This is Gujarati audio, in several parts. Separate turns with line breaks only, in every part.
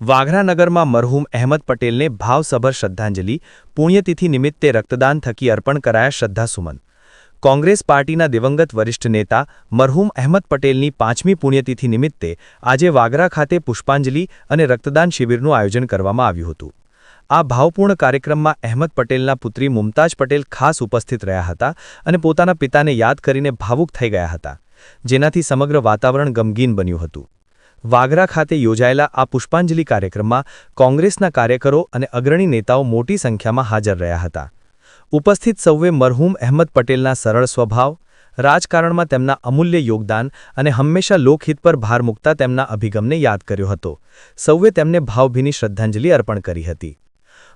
વાઘરાનગરમાં મરહૂમ અહેમદ પટેલને ભાવસભર શ્રદ્ધાંજલિ, પુણ્યતિથિ નિમિત્તે રક્તદાન થકી અર્પણ કરાયા શ્રદ્ધાસુમન કોંગ્રેસ પાર્ટીના દિવંગત વરિષ્ઠ નેતા મરહૂમ અહેમદ પટેલની પાંચમી પુણ્યતિથિ નિમિત્તે આજે વાગરા ખાતે પુષ્પાંજલિ અને રક્તદાન શિબિરનું આયોજન કરવામાં આવ્યું હતું. આ ભાવપૂર્ણ કાર્યક્રમમાં અહેમદ પટેલના પુત્રી મુમતાજ પટેલ ખાસ ઉપસ્થિત રહ્યા હતા અને પોતાના પિતાને યાદ કરીને ભાવુક થઈ ગયા હતા, જેનાથી સમગ્ર વાતાવરણ ગમગીન બન્યું હતું. વાગરા ખાતે યોજાયેલા આ પુષ્પાંજલિ કાર્યક્રમમાં કોંગ્રેસના કાર્યકરો અને અગ્રણી નેતાઓ મોટી સંખ્યામાં હાજર રહ્યા હતા. ઉપસ્થિત સૌએ મરહૂમ અહેમદ પટેલના સરળ સ્વભાવ, રાજકારણમાં તેમના અમૂલ્ય યોગદાન અને હંમેશા લોકહિત પર ભાર મૂકતા તેમના અભિગમને યાદ કર્યો હતો. સૌએ તેમને ભાવભીની શ્રદ્ધાંજલિ અર્પણ કરી હતી.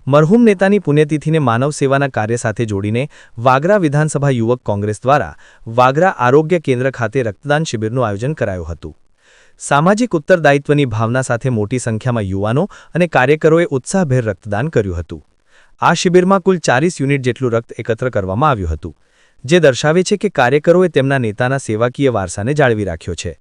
મરહૂમ નેતાની પુણ્યતિથિને માનવ સેવાના કાર્ય સાથે જોડીને વાગરા વિધાનસભા યુવક કોંગ્રેસ દ્વારા વાગરા આરોગ્ય કેન્દ્ર ખાતે રક્તદાન શિબિરનું આયોજન કરાયું હતું. સામાજિક ઉત્તરદાયિત્વની ભાવના સાથે મોટી સંખ્યામાં યુવાનો અને કાર્યકરોએ ઉત્સાહભેર રક્તદાન કર્યું હતું. આ શિબિરમાં કુલ ચાલીસ યુનિટ જેટલું રક્ત એકત્ર કરવામાં આવ્યું હતું, જે દર્શાવે છે કે કાર્યકરોએ તેમના નેતાના સેવાકીય વારસાને જાળવી રાખ્યો છે.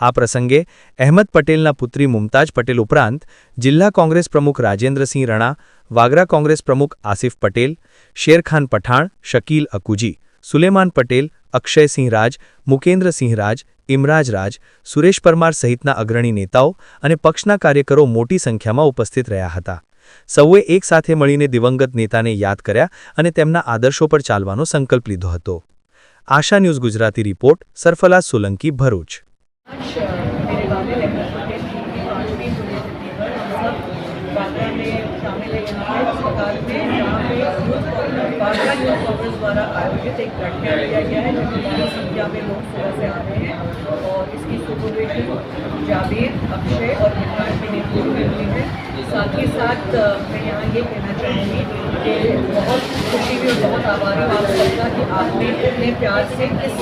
આ પ્રસંગે અહેમદ પટેલના પુત્રી મુમતાજ પટેલ ઉપરાંત જિલ્લા કોંગ્રેસ પ્રમુખ રાજેન્દ્રસિંહ રણા, વાગરા કોંગ્રેસ પ્રમુખ આસિફ પટેલ, શેરખાન પઠાણ, શકીલ અકુજી, સુલેમાન પટેલ અક્ષયસિંહ રાજ, મુકેન્દ્રસિંહ રાજ, ઇમરાજ રાજ, સુરેશ પરમાર સહિતના અગ્રણી નેતાઓ અને પક્ષના કાર્યકરો મોટી સંખ્યામાં ઉપસ્થિત રહ્યા હતા. સૌએ એકસાથે મળીને દિવંગત નેતાને યાદ કર્યા અને તેમના આદર્શો પર ચાલવાનો સંકલ્પ લીધો હતો. Asha news Gujarati report Sarfaraz Solanki, Bharuch.
Vagra में शामिल है, यहाँ पे अस्पताल में, जहाँ पे बांद्रा यूथ कांग्रेस द्वारा आयोजित एक ब्लड किया गया है जिसमें बड़ी संख्या में लोग सुबह से आ रहे हैं और इसकी सुपरवेशन जावेद, अक्षय और विकास के नेतृत्व में हुई है। साथ ही साथ मैं यहाँ ये कहना चाहूँगी कि बहुत कावानी वाला सबका कि आपने इतने प्यार से इस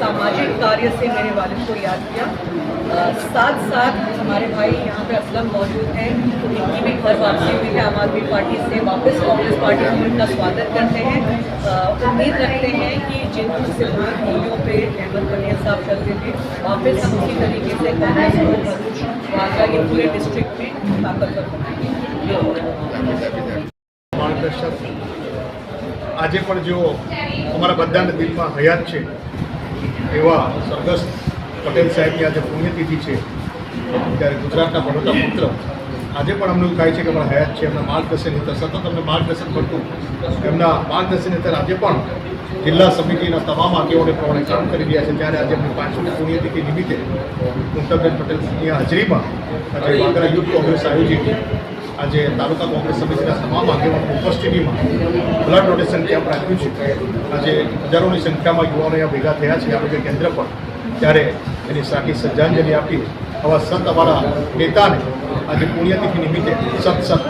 सामाजिक कार्य से मेरे वालिद को याद किया। साथ साथ हमारे भाई यहाँ पे असलम मौजूद हैं। इनकी भी घर वापसी हुई है। आम आदमी पार्टी से वापस कांग्रेस पार्टी में उनका स्वागत करते हैं। उम्मीद रखते हैं कि जिन मुसलमान भाइयों पे अहमद बनिया साहब चलते थे वापस हम उसी तरीके से कांग्रेस को भरूच वाका ये पूरे डिस्ट्रिक्ट में ताकतवर बनाएँगे
मार्गदर्शक આજે પણ જો અમારા બધાના દિલમાં હયાત છે, એવા સરગસ્ત પટેલ સાહેબની આજે પુણ્યતિથિ છે. ત્યારે ગુજરાતના ભણોતા પુત્ર આજે પણ અમને એવું થાય છે કે અમારા હયાત છે, એમના માર્ગદર્શન હેઠળ સતત અમને માર્ગદર્શન મળતું. એમના માર્ગદર્શન હેઠળ આજે પણ જિલ્લા સમિતિના તમામ આગેવાને પ્રમાણે કામ કરી રહ્યા છે. ત્યારે આજે એમની પાંચમી પુણ્યતિથિ નિમિત્તે મુક્તાબેન પટેલની હાજરીમાં આજે વાગરા યુથ કોંગ્રેસ આયોજિત આજે તાલુકા કોંગ્રેસ સમિતિના તમામ આગેવાનો ઉપસ્થિતિમાં બ્લડ ડોનેશન કેમ્પ રાખ્યું છે. આજે હજારોની સંખ્યામાં યુવાનો અહીંયા ભેગા થયા છે. આરોગ્ય કેન્દ્ર પર. ત્યારે એની સાચી શ્રદ્ધાંજલિ આપી આવા સંત અમારા નેતાને આજે પુણ્યતિથિ નિમિત્તે સત સત